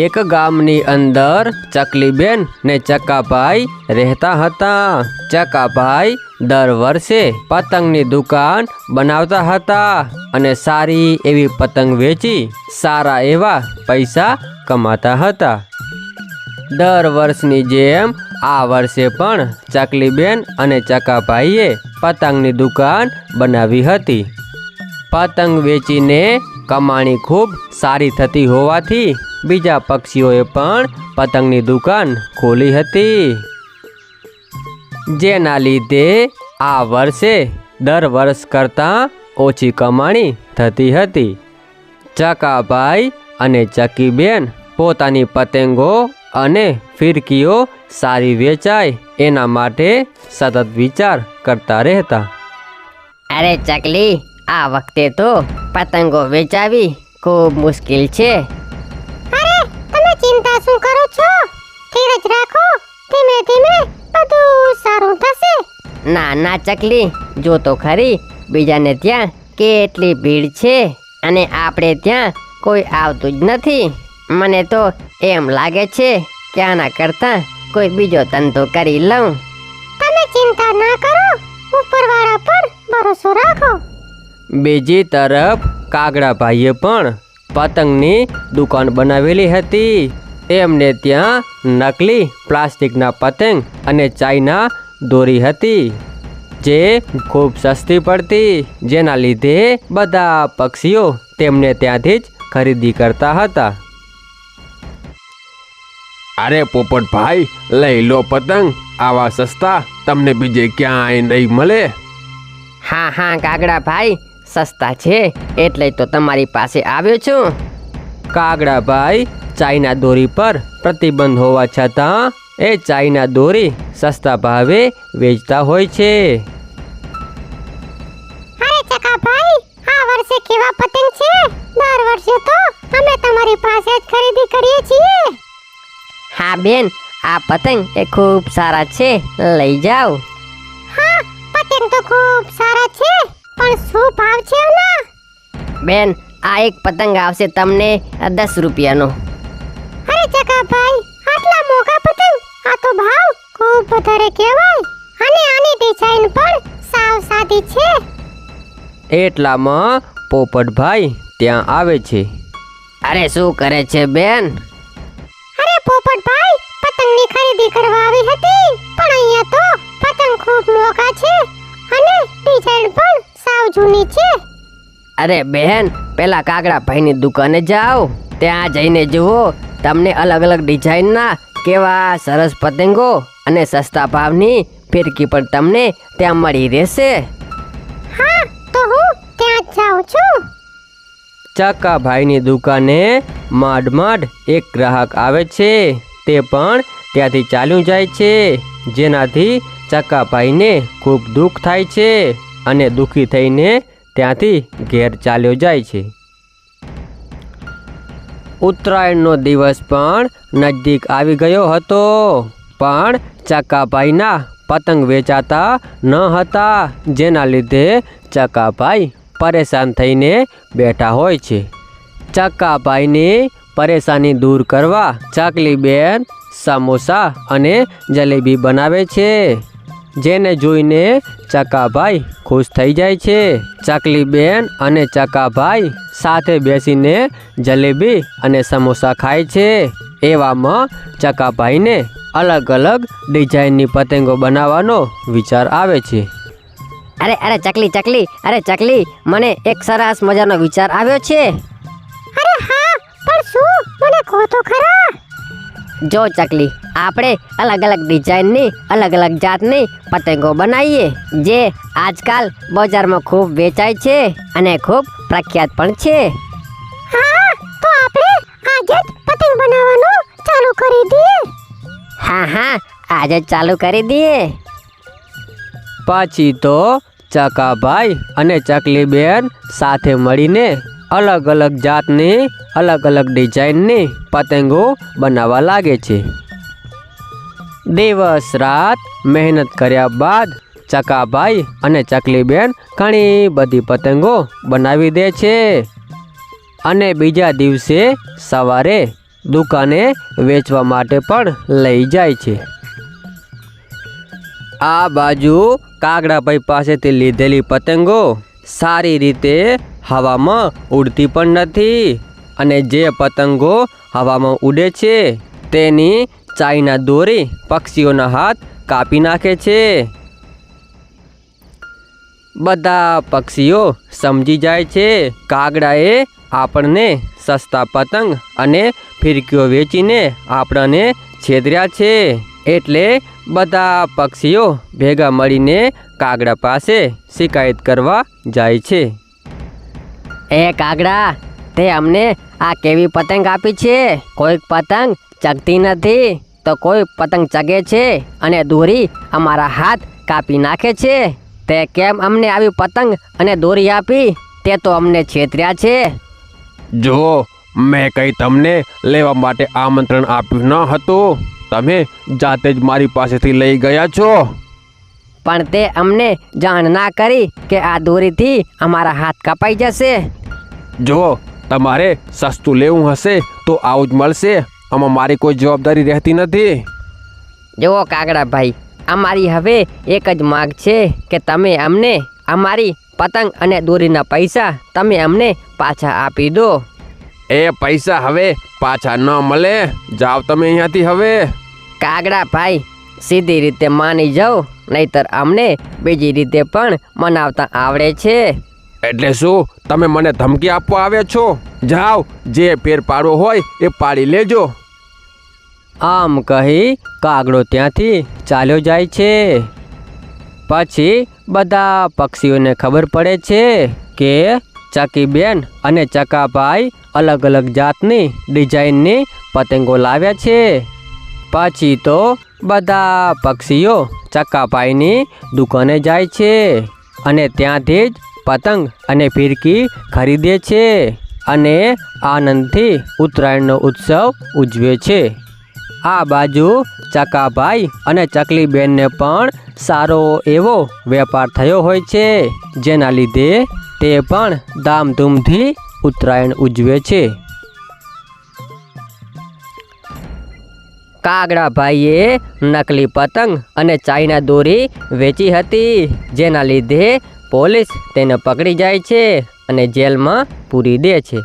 એક ગામની અંદર ચકલીબેન ને ચકાભાઈ રહેતા હતા. ચકાભાઈ દર વર્ષે પતંગની દુકાન બનાવતા હતા અને સારી એવી પતંગ વેચી સારા એવા પૈસા કમાતા હતા. દર વર્ષની જેમ આ વર્ષે પણ ચકલીબેન અને ચકાભાઈએ પતંગની દુકાન બનાવી હતી. પતંગ વેચીને કમાણી ખૂબ સારી થતી હોવાથી બીજા પક્ષીઓએ પણ પતંગની દુકાન ખોલી હતી. જેના લીધે આ વર્ષે દર વર્ષ કરતાં ઓછી કમાણી થતી હતી. ચકાભાઈ અને ચકીબેન પોતાની પતંગો અને ફિરકીઓ સારી વેચાય એના માટે સતત વિચાર કરતા રહેતા. અરે ચકલી આ વખતે તો પતંગો વેચાવી ખૂબ મુશ્કેલ છે. અરે તમે ચિંતા શું કરો છો? ધીરજ રાખો. ધીમે ધીમે બધું સારું થશે. ના ના ચકલી. જો તો ખરી. બીજાને ત્યાં કેટલી ભીડ છે અને આપણે ત્યાં કોઈ આવતું જ નથી. મને તો એમ લાગે છે કે આના કરતાં કોઈ બીજો ધંધો કરી લઉં. તમે ચિંતા ના કરો. ઉપરવાળા પર ભરોસો રાખો. બીજી તરફ કાગડાભાઈએ પણ પતંગની દુકાન બનાવેલી હતી. તેમને ત્યાં નકલી પ્લાસ્ટિકના પતંગ અને ચાઇના દોરી હતી જે ખૂબ સસ્તી પડતી. જેના લીધે બધા પક્ષીઓ તેમને ત્યાંથી જ ખરીદી કરતા હતા. અરે પોપટભાઈ લઈ લો પતંગ. આવા સસ્તા તમને બીજે ક્યાંય નહીં મળે. હા હા કાગડા ભાઈ સસ્તા છે એટલે તો તમારી પાસે આવ્યો છું. કાગડાભાઈ ચાઇના દોરી પર પ્રતિબંધ હોવા છતાં એ ચાઇના દોરી સસ્તા ભાવે વેચતા હોય છે. અરે ચકાભાઈ આ વર્ષે કેવા પતંગ છે? દર વર્ષે તો અમે તમારી પાસે જ ખરીદી કરીએ છીએ. હા બેન આ પતંગ એ ખૂબ સારા છે. લઈ જાઓ. હા પતંગ તો ખૂબ પણ શું ભાવ છે આના બેન આ એક પતંગ આવશે તમને દસ રૂપિયાનો. અરે ચકાભાઈ આટલા મોંઘા પતંગ? આ તો ભાવ ખૂબ વધારે કહેવાય. અને આની ડિઝાઇન પણ સાવ સાદી છે. એટલામાં પોપટભાઈ ત્યાં આવે છે. અરે શું કરે છે બેન? અરે પોપટભાઈ પતંગની ખરીદી કરવા આવી હતી. પણ અહીંયા તો પતંગ ખૂબ મોંઘા છે. અને ડિઝાઇન પણ સાવ જૂની છે? અરે બહેન પેલા કાગડા ભાઈની દુકાને જાઓ. ત્યાં જઈને જુઓ. તમને અલગ અલગ ડિઝાઇનના કેવા સરસ પતંગો અને સસ્તા ભાવની ફિરકી પણ તમને ત્યાં મળી રહેશે. હા તો હું ત્યાં જાઉં છું. ચક્કાભાઈની દુકાને માંડ માંડ એક ગ્રાહક આવે છે. તે પણ ત્યાંથી ચાલ્યું જાય છે. જેનાથી ચક્કાભાઈને ખૂબ દુઃખ થાય છે. અને દુઃખી થઈને ત્યાંથી ઘેર ચાલ્યો જાય છે. ઉત્તરાયણનો દિવસ પણ નજદીક આવી ગયો હતો, પણ ચકાભાઈના પતંગ વેચાતા ન હતા, જેના લીધે ચકાભાઈ પરેશાન થઈને બેઠા હોય છે. ચકાભાઈની પરેશાની દૂર કરવા ચકલીબેન સમોસા અને જલેબી બનાવે છે, જેને જોઈને ચકાભાઈ ખુશ થઈ જાય છે. ચકલીબેન અને ચકાભાઈ સાથે બેસીને જલેબી અને સમોસા ખાય છે. એવામાં ચકાભાઈને અલગ અલગ ડિઝાઇનની પતંગો બનાવવાનો વિચાર આવે છે. અરે અરે ચકલી ચકલી અરે ચકલી મને એક સરસ મજાનો વિચાર આવ્યો છે. અરે હા પણ શું? મને કહો તો ખરા? જો ચકલી આપણે અલગ અલગ ડિઝાઇનની અલગ અલગ જાતની પતંગો બનાવીએ જે આજકાલ બજારમાં ખૂબ વેચાય છે અને ખૂબ પ્રખ્યાત પણ છે. હા તો આપણે આજે જ પતંગ બનાવવાનું ચાલુ કરી દઈએ. હા હા આજે જ ચાલુ કરી દઈએ. પછી તો ચકાભાઈ અને ચકલીબેન સાથે મળીને અલગ અલગ જાતની, અલગ અલગ ડિઝાઇનની પતંગો બનાવવા લાગે છે. દિવસ રાત મહેનત કર્યા બાદ ચકાભાઈ અને ચકલીબેન ઘણી બધી પતંગો બનાવી દે છે. અને બીજા દિવસે સવારે દુકાને વેચવા માટે પણ લઈ જાય છે. આ બાજુ કાગડાભાઈ પાસેથી લીધેલી પતંગો સારી રીતે હવામાં ઉડતી પણ નથી અને જે પતંગો હવામાં ઉડે છે, તેની ચાઈના દોરી પક્ષીઓના હાથ કાપી નાખે છે. બધા પક્ષીઓ સમજી જાય છે, કાગડાએ આપણને સસ્તા પતંગ અને ફિરકીઓ વેચીને આપણને છેતર્યા છે. એટલે બધા પક્ષીઓ ભેગા મળીને કાગડા પાસે શિકાયત કરવા જાય છે. એ કાગડા તે અમને આ કેવી પતંગ આપી છે? કોઈક પતંગ ચગતી નથી તો કોઈ પતંગ ચગે છે અને દોરી અમારા હાથ કાપી નાખે છે? તે કેમ અમને આવી પતંગ અને દોરી આપી? તે તો અમને છેતર્યા છે. જો મેં કઈ તમને લેવા માટે આમંત્રણ આપ્યું ન હતું. તમે જાતે જ મારી પાસેથી લઈ ગયા છો? પણ તે અમને જાણ ના કરી કે આ દોરીથી અમારા હાથ કપાઈ જશે. જો તમારે સસ્તું લેવું હશે તો આવું જ મળશે. આમાં મારી કોઈ જવાબદારી રહેતી નથી. જુઓ કાગડા ભાઈ અમારી હવે એક જ માગ છે કે તમે અમને અમારી પતંગ અને દોરીના પૈસા તમે અમને પાછા આપી દો. એ પૈસા હવે પાછા ન મળે. જાઓ તમે અહીંયાથી હવે. કાગડા ભાઈ સીધી રીતે માની જાઓ નહીતર અમને બીજી રીતે પણ મનાવતા આવડે છે. એટલે શું? તમે મને ધમકી આપવા આવ્યા છો? જાઓ જે પેર પાડવો હોય એ પાડી લેજો. આમ કહી કાગડો ત્યાંથી ચાલ્યો જાય છે. પછી બધા પક્ષીઓને ખબર પડે છે કે ચકીબેન અને ચકાભાઈ અલગ અલગ જાતની ડિઝાઇનની પતંગો લાવ્યા છે. પછી તો બધા પક્ષીઓ ચકાભાઈની દુકાને જાય છે અને ત્યાંથી જ પતંગ અને ફિરકી ખરીદે છે અને આનંદથી ઉત્તરાયણનો ઉત્સવ ઉજવે છે. આ બાજુ ચકાભાઈ અને ચકલીબેનને પણ સારો એવો વેપાર થયો હોય છે, જેના લીધે તે પણ ધામધૂમથી ઉત્તરાયણ ઉજવે છે. કાગડા ભાઈએ નકલી પતંગ અને ચાઇના દોરી વેચી હતી. જેના લીધે પોલીસ તેને પકડી જાય છે અને જેલમાં પૂરી દે છે.